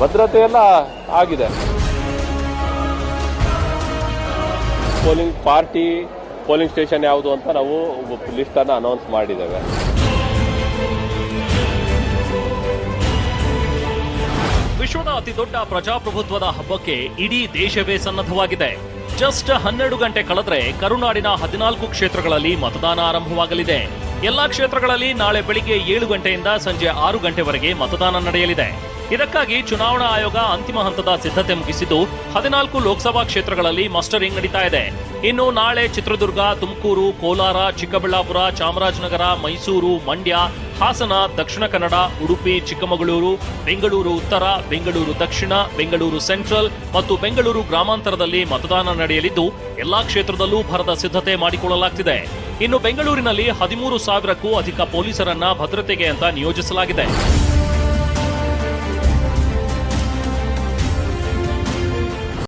ಭದ್ರತೆ ಎಲ್ಲ ಆಗಿದೆ. ಪೋಲಿಂಗ್ ಪಾರ್ಟಿ ಪೋಲಿಂಗ್ ಸ್ಟೇಷನ್ ಯಾವುದು ಅಂತ ನಾವು ಲಿಸ್ಟನ್ನು ಅನೌನ್ಸ್ ಮಾಡಿದ್ದೇವೆ. ವಿಶ್ವದ ಅತಿದೊಡ್ಡ ಪ್ರಜಾಪ್ರಭುತ್ವದ ಹಬ್ಬಕ್ಕೆ ಇಡೀ ದೇಶವೇ ಸನ್ನದ್ಧವಾಗಿದೆ. ಜಸ್ಟ್ ಹನ್ನೆರಡು ಗಂಟೆ ಕಳೆದ್ರೆ ಕರುನಾಡಿನ ಹದಿನಾಲ್ಕು ಕ್ಷೇತ್ರಗಳಲ್ಲಿ ಮತದಾನ ಆರಂಭವಾಗಲಿದೆ. ಎಲ್ಲಾ ಕ್ಷೇತ್ರಗಳಲ್ಲಿ ನಾಳೆ ಬೆಳಿಗ್ಗೆ ಏಳು ಗಂಟೆಯಿಂದ ಸಂಜೆ ಆರು ಗಂಟೆವರೆಗೆ ಮತದಾನ ನಡೆಯಲಿದೆ. ಇದಕ್ಕಾಗಿ ಚುನಾವಣಾ ಆಯೋಗ ಅಂತಿಮ ಹಂತದ ಸಿದ್ಧತೆ ಮುಗಿಸಿದ್ದು, ಹದಿನಾಲ್ಕು ಲೋಕಸಭಾ ಕ್ಷೇತ್ರಗಳಲ್ಲಿ ಮಸ್ಟರಿಂಗ್ ನಡೀತಾ ಇದೆ. ಇನ್ನು ನಾಳೆ ಚಿತ್ರದುರ್ಗ, ತುಮಕೂರು, ಕೋಲಾರ, ಚಿಕ್ಕಬಳ್ಳಾಪುರ, ಚಾಮರಾಜನಗರ, ಮೈಸೂರು, ಮಂಡ್ಯ ಹಾಸನ, ದಕ್ಷಿಣ ಕನ್ನಡ, ಉಡುಪಿ, ಚಿಕ್ಕಮಗಳೂರು, ಬೆಂಗಳೂರು ಉತ್ತರ, ಬೆಂಗಳೂರು ದಕ್ಷಿಣ, ಬೆಂಗಳೂರು ಸೆಂಟ್ರಲ್ ಮತ್ತು ಬೆಂಗಳೂರು ಗ್ರಾಮಾಂತರದಲ್ಲಿ ಮತದಾನ ನಡೆಯಲಿದ್ದು, ಎಲ್ಲಾ ಕ್ಷೇತ್ರದಲ್ಲೂ ಭರದ ಸಿದ್ಧತೆ ಮಾಡಿಕೊಳ್ಳಲಾಗ್ತಿದೆ. ಇನ್ನು ಬೆಂಗಳೂರಿನಲ್ಲಿ ಹದಿಮೂರು ಸಾವಿರಕ್ಕೂ ಅಧಿಕ ಪೊಲೀಸರನ್ನ ಭದ್ರತೆಗೆ ಅಂತ ನಿಯೋಜಿಸಲಾಗಿದೆ.